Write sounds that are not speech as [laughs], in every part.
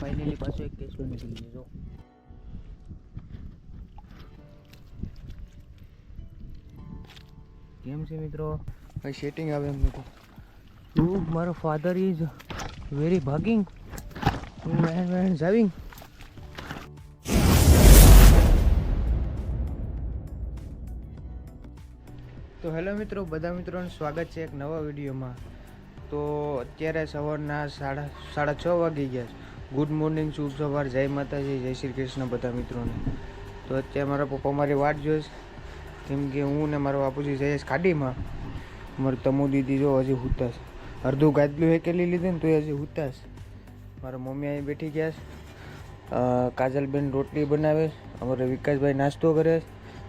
Finally પાછો એક case નીકળી ગયો જો. કેમ છે મિત્રો? ભાઈ સેટિંગ આવે એમ તો તું મારો ફાધર ઇઝ વેરી ભાગિંગ વેન વેન જાવિંગ તો હેલો મિત્રો બધા મિત્રોનું સ્વાગત છે એક નવા વિડીયોમાં. તો અત્યારે સવારના સાડા સાડા છ વાગી ગયા છે. ગુડ મોર્નિંગ શુભ સવાર, જય માતાજી, જય શ્રી કૃષ્ણ બધા મિત્રોને. તો અત્યારે મારા પપ્પા મારી વાટ જોઈશ. કેમ કે હું ને મારો બાપુજી છીએ ખાડીમાં. મારું તમુ દીદી જો હજી હુતાશ. અડધું ગાદલું હેકેલી લીધું ને તો હજી હુતાશ. મારા મમ્મી અહીં બેઠી ગયા છે. કાજલબેન રોટલી બનાવે અમારે વિકાસભાઈ નાસ્તો કરે.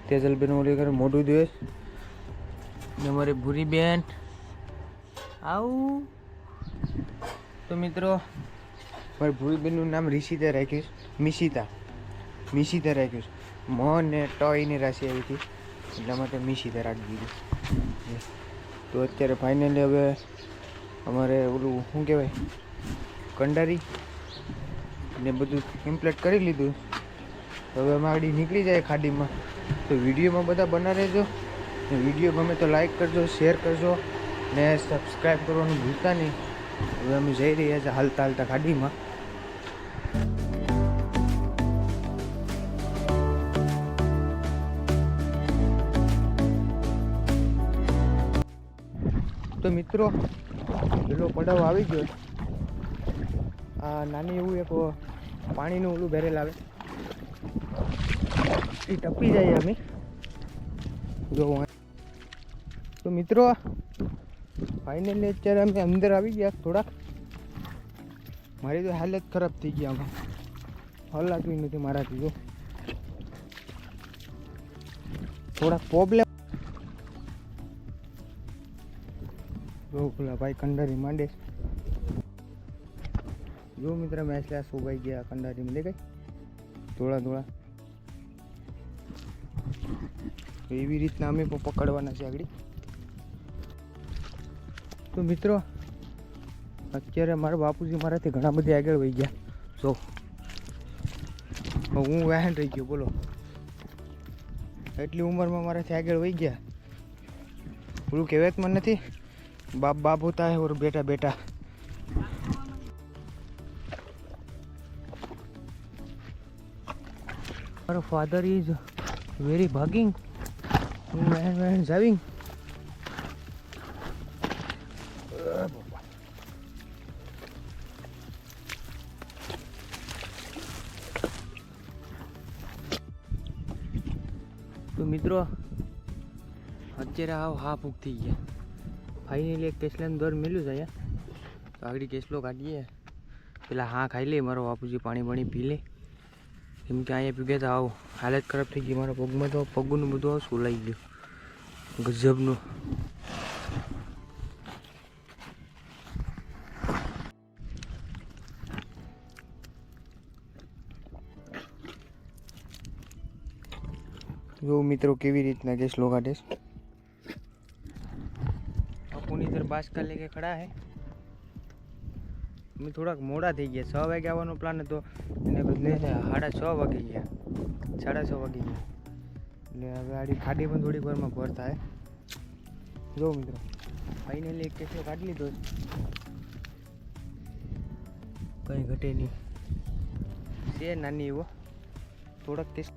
તેજલબેન ઓલી કરે મોઢું દેશ ને અમારી ભૂરી બેન આવું. તો મિત્રો મારી ભૂલબેનનું નામ રિષિતા રાખ્યું મિશિતા. મિશિતા રાખ્યું મ ને ટોયની રાશિ આવી હતી. એટલા માટે મિશિતા રાખી દીધું. તો અત્યારે ફાઇનલી હવે અમારે ઓલું શું કહેવાય? કંડારી ને બધું ઇમ્પ્લેટ કરી લીધું. હવે માગડી નીકળી જાય ખાડીમાં. તો વિડીયોમાં બધા બના રહેજો. ને વીડિયો ગમે તો લાઈક કરજો શેર કરજો. ને સબસ્ક્રાઈબ કરવાનું ભૂલતા નહીં. હવે અમે જઈ રહ્યા છીએ હાલતા હાલતા ગાડીમાં મિત્રો પેલો પડાવ આવી ગયો. આ નાની એવું એક પાણીનું ઓલું ભરેલ આવે. એ ટપી જાય અમે જોવું તો મિત્રો ફાઇનલી અત્યારે અમે અંદર આવી ગયા થોડાક. મારી તો હાલત ખરાબ થઈ ગઈ આમાં. હલાતું નથી મારાથી, જો. થોડાક પ્રોબ્લેમ જો પેલા ભાઈ કંડારી માંડે જો મિત્ર મેં આ શોભાઈ ગયા કંડારીમાં. દેખાય? ધોળા તો એવી રીતના અમે પણ પકડવાના છે આગળ. તો મિત્રો, અત્યારે મારા બાપુજી મારાથી ઘણા બધા આગળ વહી ગયા. જો. હું વહેણ રહી ગયો, બોલો. એટલી ઉંમરમાં મારાથી આગળ વહી ગયા. પેલું મને નથી? બાપ બાપ હોતા હે ઓર બેટા બેટા મારો ફાધર ઇઝ વેરી ભાગિંગ વેન વેન જાવિંગ તો મિત્રો અત્યારે આવ હા ફૂક થઈ ગયા. ફાઇનલી એક કેસલાનું દર મેલ્યું છે અહીંયા. તો આગળ કેસલો કાઢીએ. પેલા હા ખાઈ લે, મારો બાપુજી પાણી પાણી પી લે. કેમ કે અહીંયા પી ગયા તો, આવો હાલત ખરાબ થઈ ગઈ. મારા પગમાં તો પગનું બધું સુલાઈ સોલાઈ ગયું. ગજબનું. જો મિત્રો કેવી રીતના કેસલો કાઢીશ अपनी इधर बासका लेके खड़ा है અમે થોડાક મોડા થઈ ગયા છ વાગે આવવાનો પ્લાન હતો એને બદલે સાડા છ વાગી ગયા સાડા છ વાગી ગયા એટલે હવે આડી ખાડી પણ થોડીક વારમાં ભર થાય જો મિત્રો ફાઇનલી એક કેસલો કાઢી લીધો છે. કંઈ ઘટે નહીં છે નાની એવો થોડાક કેસ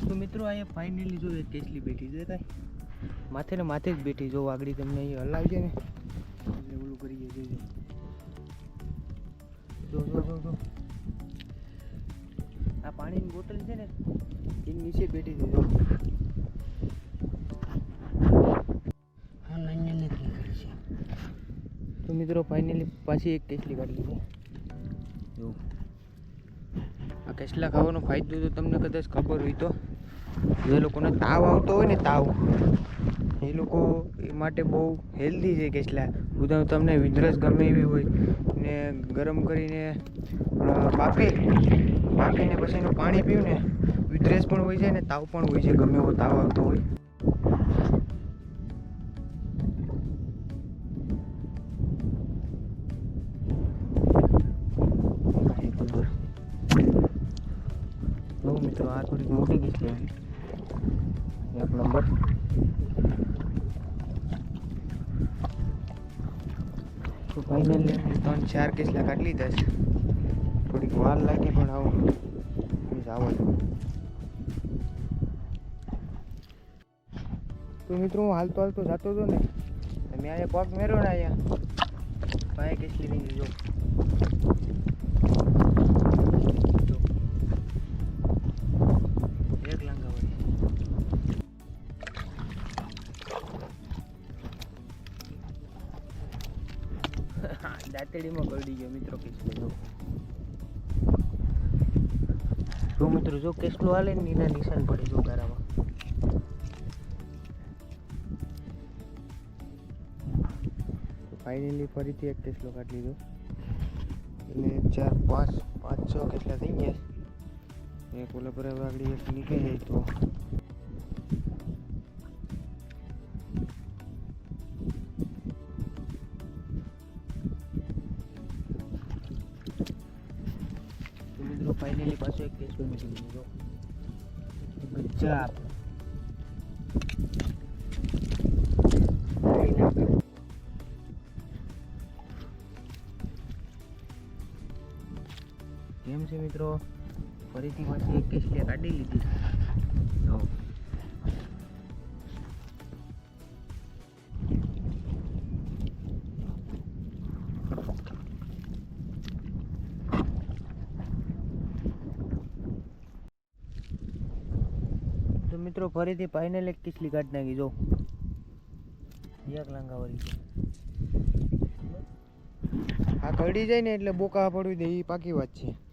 તો મિત્રો અહીંયા ફાઇનલી જો એક કેસલી બેઠી છે કાંઈ માથે ને માથે જ બેઠી જો વાગડી તમને અહીં હલાવજે ને. એટલે ઓલું કરીએ જોજો જો જો જો જો. આ પાણીની બોટલ છે ને એની નીચે બેઠી છે જો. તો મિત્રો ફાઇનલી પાછી એક કેસલી કાઢી લીધી. જો આ કેસલા ખાવાનો ફાયદો તો તમને કદાચ ખબર હોય તો. જે લોકોને તાવ આવતો હોય ને તાવ. એ લોકો એ માટે બહુ હેલ્ધી છે કેટલા. ઉદાહરણ તમને વિધરસ ગમે એવી હોય ને ગરમ કરીને બાફી, બાફીને પછી એનું પાણી પીવું ને વિધરસ પણ હોય છે ને તાવ પણ હોય છે, ગમે એવો તાવ આવતો હોય. મિત્રો, આ થોડીક મોટી ગઈ છે. એક નંબર તો ફાઇનલી ત્રણ, ચાર કેસલા કાઢી લીધા છે. થોડીક વાર લાગી પણ આવું. આવવાનું તો મિત્રો, હું હાલતો હાલતો જતો હતો ને મેં અહીંયા પગ મેર્યો ને અહીંયા. ભાઈ કેસલી નહીં જો. જો મિત્રો, જો કેસલો હાલે ને એના નિશાન પડે જો ગારામાં. ફાઇનલી ફરીથી એક કેસલો કાઢી લીધો. એટલે ચાર, પાંચ પાંચ, છ કેટલા થઈ ગયા? એક ઓલા હવે આગળ એક નીકળી જાય તો. કેમ છે મિત્રો. ફરીથી પાછી એક કેસલી કાઢી લીધી. તો મિત્રો, ફરીથી ફાઇનલ એક કિસલી કાઢી નાખી, જો. એક લાંગા વળી આ કડી જાય ને એટલે બોકા પડવી દે, એ પાકી વાત છે.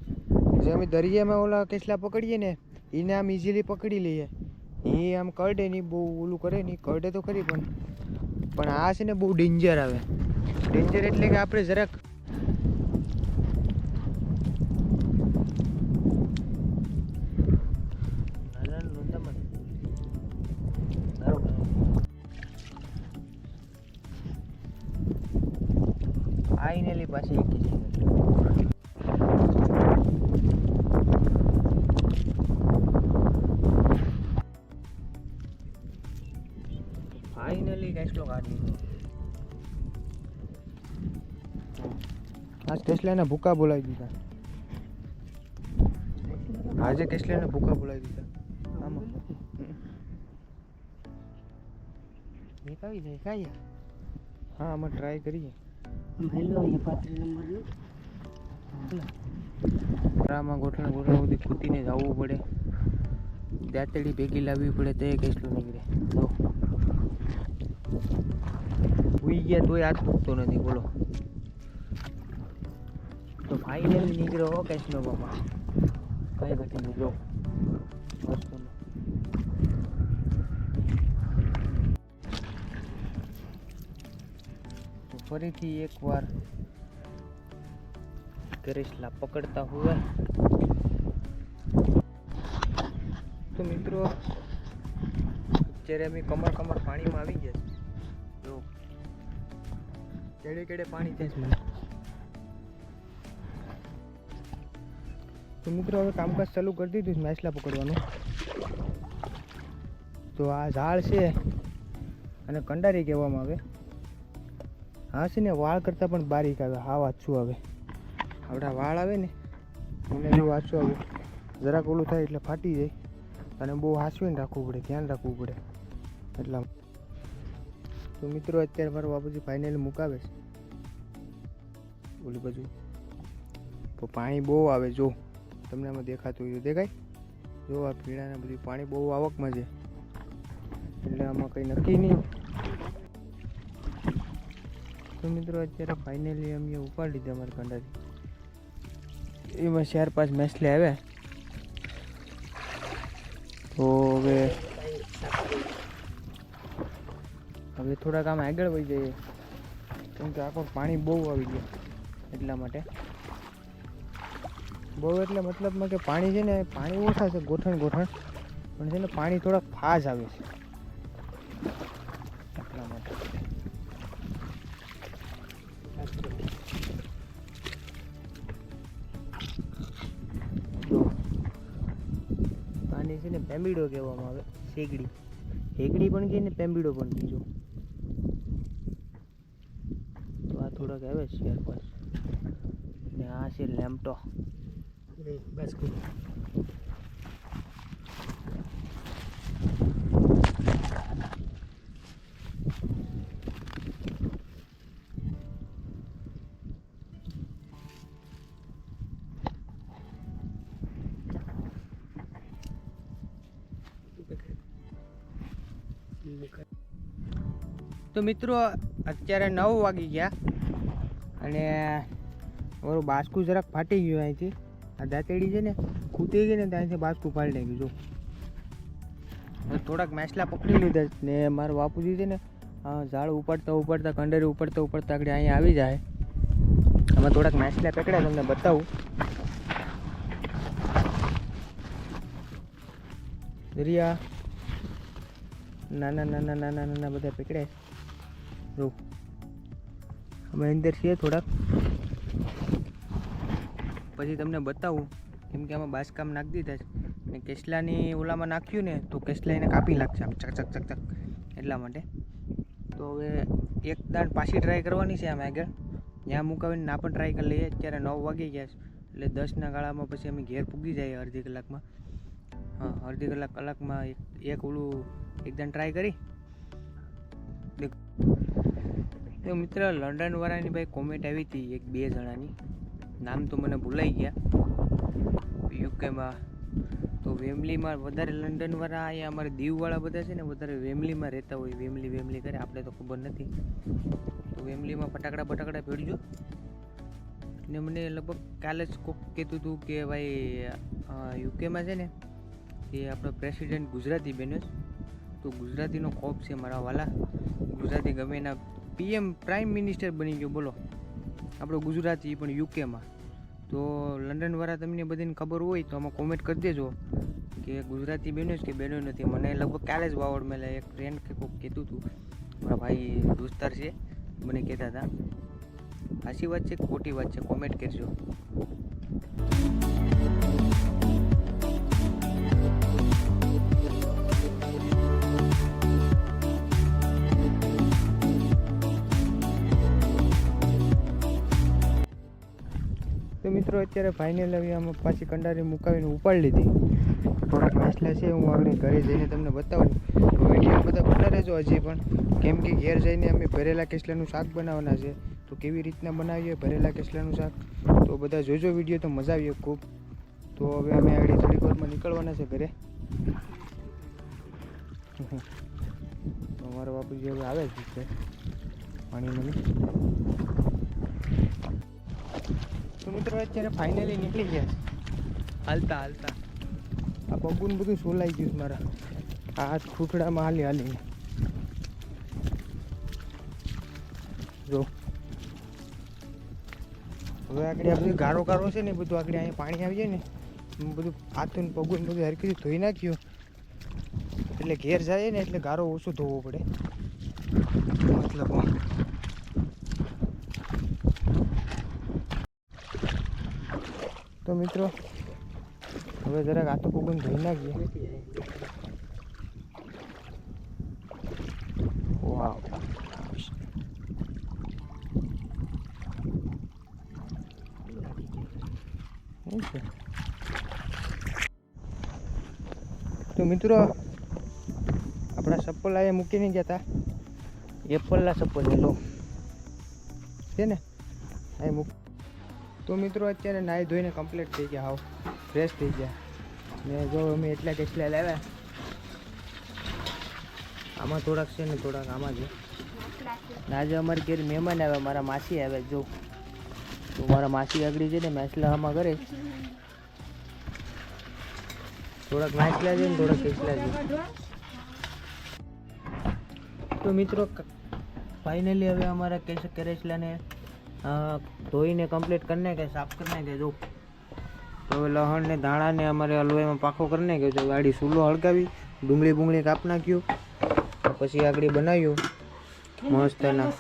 જે અમે દરિયામાં ઓલા કેસલા પકડીએ ને એને આમ ઇઝીલી પકડી લઈએ. એ આમ કરડે નહીં, બહુ ઓલું કરે નહીં, કરડે તો ખરી પણ. પણ આ છે ને બહુ ડેન્જર આવે. ડેન્જર એટલે કે આપણે જરાક ફાઇનલી પાછી. આજ ટેસ્લાના ભૂકા બોલાવી દીધા. આજે ટેસ્લાના ભૂકા બોલાવી દીધા. આમાં. આવી જાય કાંઈ હા આમાં ટ્રાય કરીએ. આમાં ગોઠણ ગોઠણ સુધી કૂદીને જવું પડે. દાંતડી ભેગી લાવવી પડે તો એ કેટલું નીકળે. જો. ઉઈ ગયા તોય હાથ મૂકતો નથી બોલો. તો ફાઇનલી નીકળ્યો કેસનો બાપા કઈ ઘટી જો ફરીથી એક એકવાર કરેશલા પકડતા હોય તો મિત્રો અત્યારે અમે કમર કમર પાણીમાં આવી ગયા જો કેડે કેડે પાણી છે મને તો મિત્રો હવે કામકાજ ચાલુ કરી દીધું માછલા પકડવાનું. તો આ ઝાડ છે અને કંડારી કહેવામાં આવે. હા છે ને, વાળ કરતાં પણ બારીક આવે હા વાંચું આવે? આપણા વાળ આવે ને, એને જો વાંચું આવે? જરાક ઓલું થાય એટલે ફાટી જાય. અને બહુ હાંસવીને રાખવું પડે, ધ્યાન રાખવું પડે. એટલા તો મિત્રો અત્યારે મારો બાપુજી ફાઇનલી મુકાવે છે. ઓલી બાજુ. તો પાણી બહુ આવે, જો. તમને આમાં દેખાતું હોય દેખાય. જો આ પીણાને બધું પાણી બહુ આવકમાં છે. એટલે આમાં કંઈ નક્કી નહીં. તો મિત્રો અત્યારે ફાઇનલી અમે ઉપાડી લીધા અમારા કંડાથી. એમાં ચાર પાંચ મેસલે આવ્યા. તો હવે હવે થોડાક આમ આગળ વહી જઈએ. કેમ કે આખો પાણી બહુ આવી ગયું એટલા માટે. બહુ એટલે મતલબમાં કે પાણી છે ને, પાણી ઓછા છે, ગોઠણ ગોઠણ. પણ છે ને, પાણી થોડાક ફાજ આવે છે. એટલા માટે. જો. છે ને પેમ્બીડો કહેવામાં આવે, શેગડી. હેગડી પણ કહે ને પેમ્બીડો પણ કીજો તો આ થોડાક આવે છે ને આ છે લેમ્પટો બસ તો મિત્રો અત્યારે નવ વાગી ગયા અને મારું બાસકું જરાક ફાટી ગયું અહીંથી. આ દાંતેડી છે ને, ખૂટી ગઈ ને ત્યાંથી બાસકું ફાડી નાખ્યું, જો. થોડાક મેસલા પકડી લીધા ને, મારા બાપુજી છે ને ઝાડ ઉપાડતા ઉપાડતા, કંડેરી ઉપાડતા ઉપાડતા આગળ અહીંયા આવી જાય. આમાં થોડાક મેસલા પકડ્યા તમને બતાવું. દરિયા. નાના નાના નાના નાના બધા પકડ્યા જો. અમે અંદર છીએ થોડાક. પછી તમને બતાવું, કેમ કે આમાં બાસકામ નાખી દીધા છે. ને કેસલાની ઓલામાં નાખ્યું ને, તો કેસલા એને કાપી નાખશે આમ, ચક ચક ચક ચક, એટલા માટે. તો હવે એક દાણ પાછી ટ્રાય કરવાની છે આમ આગળ. ત્યાં મુકાવીને ના પણ ટ્રાય કરી લઈએ, અત્યારે નવ વાગી ગયા છે. એટલે દસના ગાળામાં પછી અમે ઘેર પૂગી જઈએ અડધી કલાકમાં. હા, અડધી કલાક કલાકમાં એક ઓલું એકદમ ટ્રાય કરી. તો મિત્ર લંડન વાળાની ભાઈ કોમેન્ટ આવી હતી એક બે જણાની. નામ તો મને ભૂલાઈ ગયા. યુકેમાં તો વેમલીમાં વધારે લંડનવાળા અહીંયા અમારે દીવવાળા બધા છે ને વધારે વેમલીમાં રહેતા હોય, વેમલી વેમલી કરે, આપણે તો ખબર નથી. તો વેમલીમાં ફટાકડા બટાકડા ભેડજો ને મને લગભગ કાલે જ કોક કહેતું હતું કે ભાઈ યુકેમાં છે ને એ આપણો પ્રેસિડેન્ટ ગુજરાતી બન્યો છે. તો ગુજરાતીનો ખોફ છે મારા વાલા. ગુજરાતી ગમે એના પીએમ પ્રાઇમ મિનિસ્ટર બની ગયો, બોલો. આપણો ગુજરાતી પણ યુકેમાં. તો લંડનવાળા તમને બધાને ખબર હોય તો આમાં કોમેન્ટ કરી દેજો કે ગુજરાતી બન્યું છે કે બન્યું નથી. મને લગભગ કાલે જ વાવડ મેલે એક ફ્રેન્ડ કે કોઈક કહેતું હતું. મારા ભાઈ દોસ્તાર છે, મને કહેતા હતા. સાચી વાત છે ખોટી વાત છે? કોમેન્ટ કરજો. મિત્રો, અત્યારે ફાઇનલ આવી આમાં પાછી કંડારી મુકાવીને ઉપાડી લીધી. થોડાક માછલા છે, હું આગળ ઘરે જઈને તમને બતાવું. વીડિયો બધા બના રહેજો હજી પણ. કેમ કે ઘેર જઈને અમે ભરેલા કેસલાનું શાક બનાવવાના છે. તો કેવી રીતના બનાવીએ ભરેલા કેસલાનું શાક? તો બધા જોજો વીડિયો તો મજા આવીએ ખૂબ. તો હવે અમે આગળ થોડીક વારમાં નીકળવાના છે ઘરે. અમારા બાપુજી હવે આવે છે પાણી મને તો મિત્રો અત્યારે ફાઇનલી નીકળી ગયા છે. હાલતા હાલતા. આ પગુને બધું સોલાઈ ગયું મારા. આ ખૂટડામાં હાલી હાલીને. જો. હવે આગળ આ બધું ગારો ગારો છે ને બધું આગળ અહીંયા પાણી આવી જાય ને બધું ને પગું બધું હરકી ધોઈ નાખ્યું. એટલે ઘેર જાય ને એટલે ગારો ઓછો ધોવો પડે. મતલબ તો મિત્રો, હવે જરાક આતો પગું ધોઈ નાખીએ. વાવ. તો મિત્રો, આપણા ચપ્પલ અહીંયા મૂકીને ગયા હતા એપલના ચપ્પલ લો. છે ને? અહીં મૂક તો મિત્રો અત્યારે નાહી ધોઈને કમ્પ્લીટ થઈ ગયા, હાવ ફ્રેશ થઈ ગયા. ને જો અમે એટલા કેટલા લાવ્યા. આમાં થોડાક છે ને થોડાક આમાં છે. આજે અમારી ઘેર મહેમાન આવ્યા મારા માસી આવ્યા જો. તો મારા માસી આગળી છે ને, મેસલા આમાં કરે. થોડાક નાચલા છે ને, થોડાક કેસલા છે. તો મિત્રો ફાઇનલી હવે અમારા કેસ કરેસલાને ધોઈને કમ્પ્લીટ કરીને કે સાફ કરીને કે જો. તો હવે લહણ ને ધાણા ને અમારે હલવાઈમાં પાકો કરીને કે જો ગાડી સૂલો હળગાવી ડુંગળી બુંગળી કાપ નાખ્યું પછી આગળ બનાવ્યું. મસ્ત એના.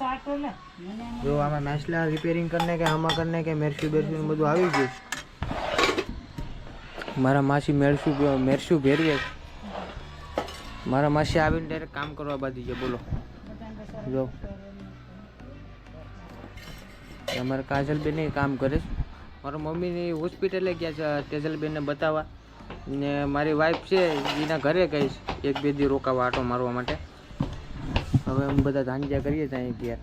જો આમાં મેસલા રિપેરિંગ કરીને કે આમાં કરીને કે મેરસી બેરસી બધું આવી ગયું. મારા માસી મેળશું મેરસું ભેરવે મારા માસી આવીને ડાયરેક્ટ કામ કરવા બાંધી છે બોલો. જો. અમારા કાજલબેન કામ કરે છે. મારા મમ્મીની હોસ્પિટલે ગયા છે તેજલબેનને બતાવવા. ને મારી વાઈફ છે, એના ઘરે ગઈશ એક બે દી રોકાવા આટો મારવા માટે. હવે અમે બધા ધાંધ્યા કરીએ ત્યાં ઘેર.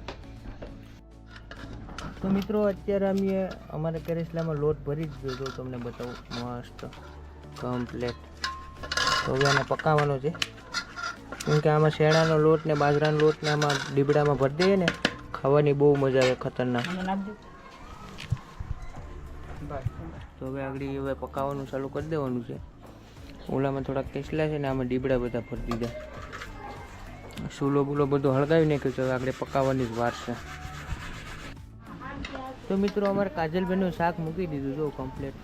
તો મિત્રો, અત્યારે અમે, અમારે કરેસલામાં લોટ ભરી જ તો તમને બતાવું. મસ્ત કમ્પ્લેટ તો હવે આને પકાવવાનો છે. કેમ કે આમાં શેણાનો લોટ ને બાજરાનો લોટ ને આમાં ડીબડામાં ભરી દઈએ ને ખાવાની બહુ મજા આવે ખતરનાક. તો હવે આગળ હવે પકાવવાનું ચાલુ કરી દેવાનું છે. ઓલામાં થોડાક કેસલા છે ને આમાં ડીબડા બધા ભરી દીધા. સૂલો બૂલો બધો હળગાવી નાખ્યું છે હવે આગળ પકાવવાની જ વાર છે. તો મિત્રો અમારે કાજલબેનનું શાક મૂકી દીધું જો કમ્પ્લેટ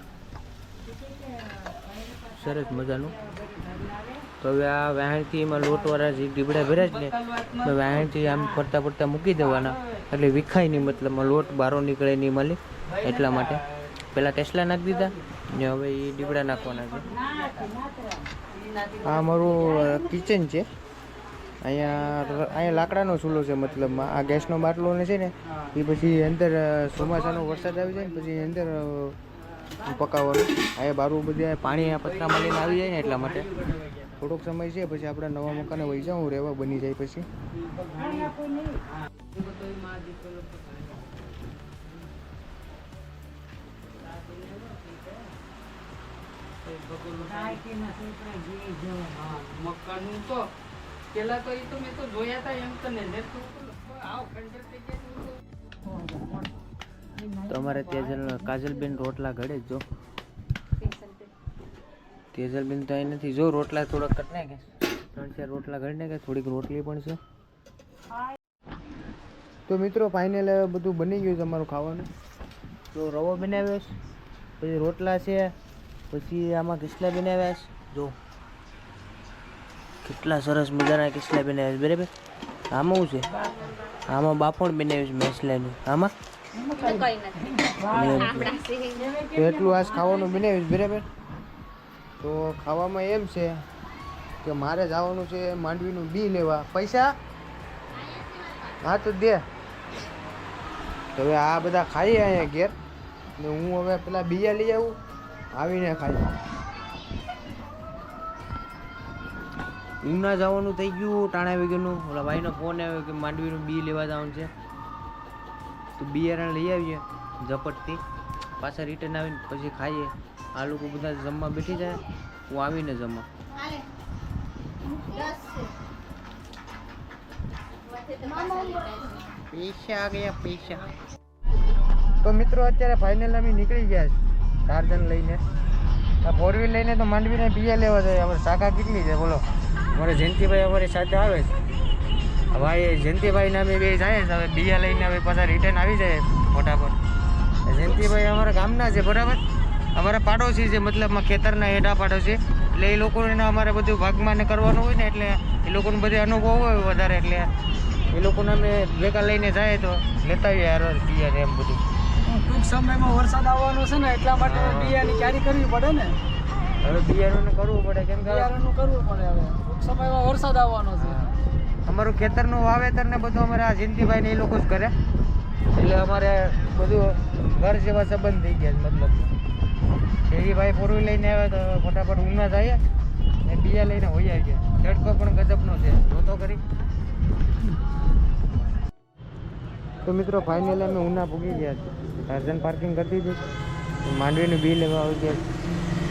સરસ મજાનું. તો હવે આ વહેણથી એમાં લોટવાળા જે ડીબડા ભર્યા છે ને, તો વહેણથી આમ ફરતા ફરતા મૂકી દેવાના. એટલે વિખાય નહીં મતલબમાં લોટ બારો નીકળે નહીં મળી. એટલા માટે. પહેલાં ટેસ્લા નાખી દીધા, ને હવે એ ડીબડા નાખવાના છે. આ મારું કિચન છે. અહીંયા અહીંયા લાકડાનો ચૂલો છે મતલબમાં આ ગેસનો બાટલો ને છે ને, એ પછી અંદર ચોમાસાનો વરસાદ આવી જાય ને, પછી અંદર પકાવવાનું. અહીંયા બારું બધે પાણી પથરા લઈને આવી જાય ને, એટલા માટે. થોડોક સમય છે પછી આપણે નવા મકાને વહી જાઉં રહેવા બની જાય પછી. તમારે તો પેલા તો એ તો મેં તો જોયા હતા એમ તો ને ને આવ ખંડર થઈ ગયા. તો અમારે કાજલબેન રોટલા ઘડે જો. તેજલબેન તો અહીં નથી. જો રોટલા થોડાક કરી નાખે. ત્રણ ચાર રોટલા ઘડી નાખે. થોડીક રોટલી પણ છે. તો મિત્રો ફાઇનલ બધું બની ગયું છે અમારું ખાવાનું. તો રવો બનાવ્યો છે. પછી રોટલા છે. પછી આમાં કિસલા બનાવ્યા છે. જો. કેટલા સરસ મજાના કિસલા બનાવ્યા છે. બરાબર? આમાં શું છે? આમાં બાફણ બનાવ્યું છે મેસલાનું. આમાં? એટલું આજ ખાવાનું બનાવ્યું છે. બરાબર? તો ખાવામાં એમ છે કે મારે જવાનું છે માંડવીનું બી લેવા. પૈસા? હા, તો દે. તો હવે આ બધા ખાઈએ અહીંયા ઘેર. ને હું હવે પેલા બીયા લઈ આવું, આવીને ખાઈ. ઉના જવાનું થઈ ગયું ટાણા વેગરનું ઓલા ભાઈનો ફોન આવ્યો કે માંડવીનું બી લેવા જવાનું છે. તો બિયારણ લઈ આવીએ ઝપટથી. પાછા રિટર્ન આવીને પછી ખાઈએ. આ લોકો બધા જમવા બેઠી જાય. હું આવીને જમવા પૈસા ગયા, પૈસા. તો મિત્રો, અત્યારે ફાઇનલ અમે નીકળી ગયા છે ટાર્જન લઈને. આ ફોર વ્હીલ લઈને તો માંડવીને બીયા લેવા જાય. અમારે શાખા કેટલી છે, બોલો. અમારે જયંતિભાઈ અમારી સાથે આવે છે. ભાઈ જયંતિભાઈ નામે બે જાય છે. હવે બીયા લઈને હવે પાછા રિટર્ન આવી જાય ફટાફટ. જયંતિભાઈ અમારા ગામના છે, બરાબર? અમારા પાડોશી છે મતલબમાં ખેતરના હેઠા પાડોશી. એટલે એ લોકોને અમારે બધું ભાગમાં ને કરવાનું હોય ને એટલે એ લોકોને બધે અનુભવ હોય વધારે એટલે એ લોકોને અમે ભેગા લઈને જાય તો લેતા આવીએ યાર બિયા એમ બધું. ટૂંક સમયમાં વરસાદ આવવાનો છે ને એટલા માટે. બિયાની ક્યારી કરવી પડે ને? હવે બિયારણને કરવું પડે કેમ કે બિયારણનું કરવું પડે હવે. ટૂંક સમયમાં વરસાદ આવવાનો છે. અમારું ખેતરનું વાવેતર ને બધું અમારે આ જયંતિભાઈ ને એ લોકો જ કરે. એટલે અમારે બધું ઘર જેવા સંબંધ થઈ ગયા મતલબ. શેરીભાઈ ફોર લઈને આવ્યા તો ફટાફટ ઊંઘના જાય ને બીજા લઈને હોઈ આવી ગયા. તડકો પણ ગજબનો છે. જોતો કરી તો મિત્રો ફાઇનલ અમે ઉના પૂગી ગયા ટાર્ઝન પાર્કિંગ કરી દીધી માંડવીનું બી લેવા આવી ગયા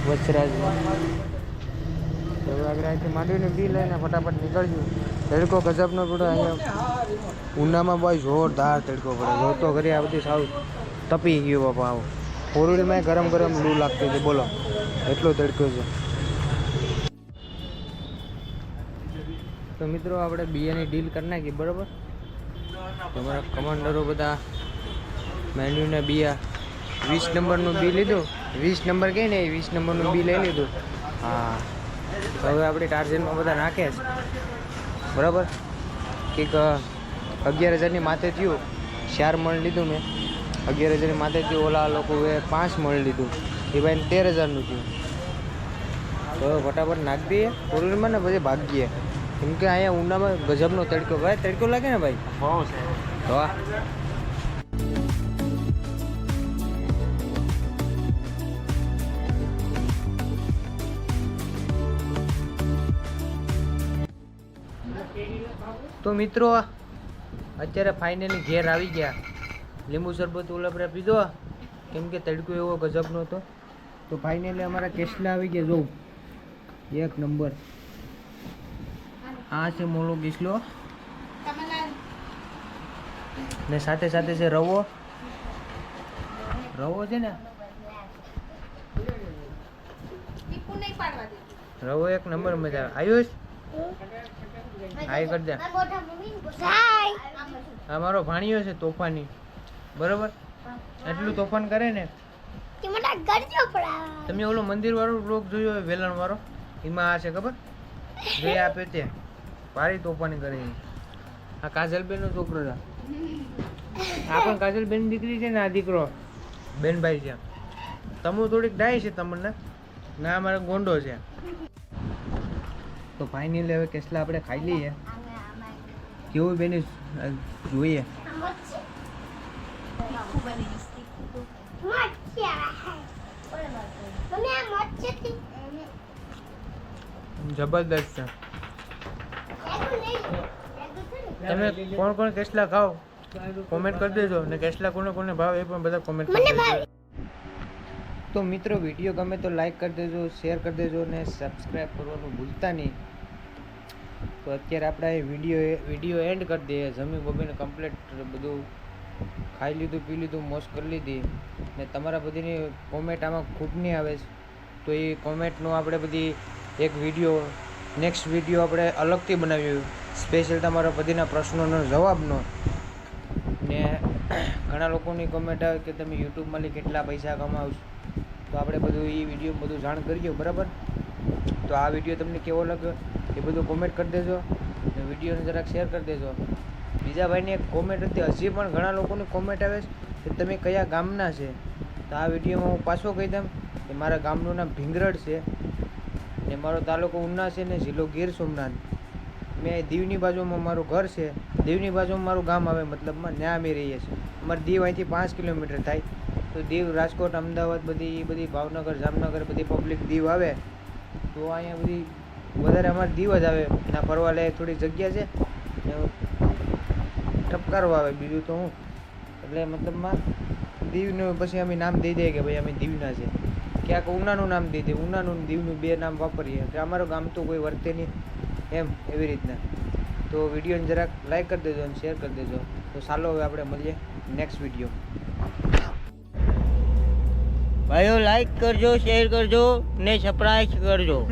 વચરાજમાં. તો આગળ અહીંથી માંડવીનું બી લઈને ફટાફટ નીકળ્યું તડકો ગજબનો પડ્યો અહીંયા. ઉનામાં ભાઈ જોરદાર તડકો પડે. જોતો કરી આ બધી સાવ તપી ગયો બાપા આવું. ફોર ગરમ ગરમ લૂ લાગતી હતી. બોલો, એટલો તડકો છે. તો મિત્રો, આપણે બિયાની ડીલ કરી નાખી, બરાબર? તમારા કમાન્ડરો બધા મેન્યુના બિયા વીસ નંબરનું બી લીધું? વીસ નંબર કહે ને એ વીસ નંબરનું બી લઈ લીધું. હા. હવે આપણે ટાર્જનમાં બધા નાખે છે. બરાબર? કંઈક અગિયાર હજારની માથે થયું. ચાર મણ લીધું મેં. અગિયાર હજારની માથેથી ઓલા લોકોએ પાંચ મળી લીધું. એ ભાઈને તેર હજારનું થયું. તો ફટાફટ નાખી દઈએ. ફોરવીલમાં ને પછી ભાગીએ. કેમ કે અહીંયા ઊંડામાં ગજબનો તડકો. ભાઈ તડકો લાગે ને ભાઈ? તો તો મિત્રો અત્યારે ફાઇનલી ઘેર આવી ગયા. લીંબુ શરબત ઓલા પીધો કેમ કે તડકો એવો ગજબનો હતો તો ફાઇનલી અમારા કેસલા આવી ગયા જોઉં એક નંબર. આ છે મોલો કેસલો. ને સાથે સાથે છે રવો. રવો છે ને? રવો એક નંબર મજા આવે. આયુષ? હાય કરી દે. આ મારો ભાણિયો છે તોફાની. બરોબર? એટલું તોફાન કરે ને. તમે ઓલો મંદિર વાળો બ્લોક જોયો હોય વેલણ વાળો એમાં આ છે ખબર? જે આપે તે ભારી તોફાની કરે આ કાજલબેન નો છોકરો છે. આ પણ કાજલબેન દીકરી છે ને આ દીકરો. બેનભાઈ છે. તમુ થોડીક ડાય છે તમને. ના અમારે ગોંડો છે. તો ફાઇનલી હવે કેસલા આપણે ખાઈ લઈએ. કેવું બેન જોઈએ. જબરદસ્ત છે. તમે કોણ કોણ કેટલા ખાઓ? કોમેન્ટ કરી દેજો અને કેટલા કોને કોને ભાવ એ પણ બધા કોમેન્ટ કરી દેજો. તો મિત્રો વીડિયો ગમે તો લાઈક કરી દેજો શેર કરી દેજો અને સબસ્ક્રાઈબ કરવાનું ભૂલતા નહીં. તો અત્યારે આપણે અહીં વીડિયો વીડિયો એન્ડ કરી દઈએ. જમી બબીને કમ્પ્લીટ બધું ખાઈ લીધું, પી લીધું, મોજ કરી લીધી ને તમારા બધીની કોમેન્ટ આમાં ખૂબ નહીં આવે છે. તો એ કોમેન્ટનો આપણે બધી એક વીડિયો નેક્સ્ટ વીડિયો આપણે અલગથી બનાવ્યું. સ્પેશિયલ તમારા બધીના પ્રશ્નોનો જવાબનો. ને ઘણા લોકોની કોમેન્ટ આવે કે તમે યુટ્યુબમાંથી કેટલા પૈસા કમાવશો. તો આપણે બધું એ વીડિયો બધું જાણ કરીએ, બરાબર? તો આ વીડિયો તમને કેવો લાગ્યો એ બધું કોમેન્ટ કરી દેજો ને વિડીયોને જરાક શેર કરી દેજો. બીજા ભાઈની એક કોમેન્ટ હતી. હજી પણ ઘણા લોકોની કોમેન્ટ આવે છે કે તમે કયા ગામના છે? તો આ વિડીયોમાં હું પાછો કહી દઉં કે મારા ગામનું નામ ભીંગરડ છે ને મારો તાલુકો ઉના છે ને જિલ્લો ગીર સોમનાથ. મેં દીવની બાજુમાં મારું ઘર છે. દીવની બાજુમાં મારું ગામ આવે, મતલબમાં ત્યાં અમે રહીએ છીએ. અમારે દીવ અહીંથી પાંચ કિલોમીટર થાય. તો દીવ, રાજકોટ, અમદાવાદ બધી બધી ભાવનગર, જામનગર બધી પબ્લિક દીવ આવે. તો અહીંયા બધી, વધારે અમારે દીવ જ આવે. ના ફરવા લાયક થોડી જગ્યા છે. ઠપકારો આવે બીજું તો હું. એટલે મતલબમાં દીવનું પછી અમે નામ દઈ દઈએ કે ભાઈ અમે દીવના છે. ક્યાંક ઉનાનું નામ દઈ દઈએ ઉનાનું દીવનું બે નામ વાપરીએ. એટલે અમારું ગામ તો કોઈ વર્તે નહીં એમ એવી રીતના. તો વિડીયોને જરાક લાઈક કરી દેજો અને શેર કરી દેજો. તો ચાલો હવે આપણે મળીએ નેક્સ્ટ વીડિયો ભાઈઓ લાઈક કરજો શેર કરજો ને સપ્રાઈઝ કરજો. [laughs]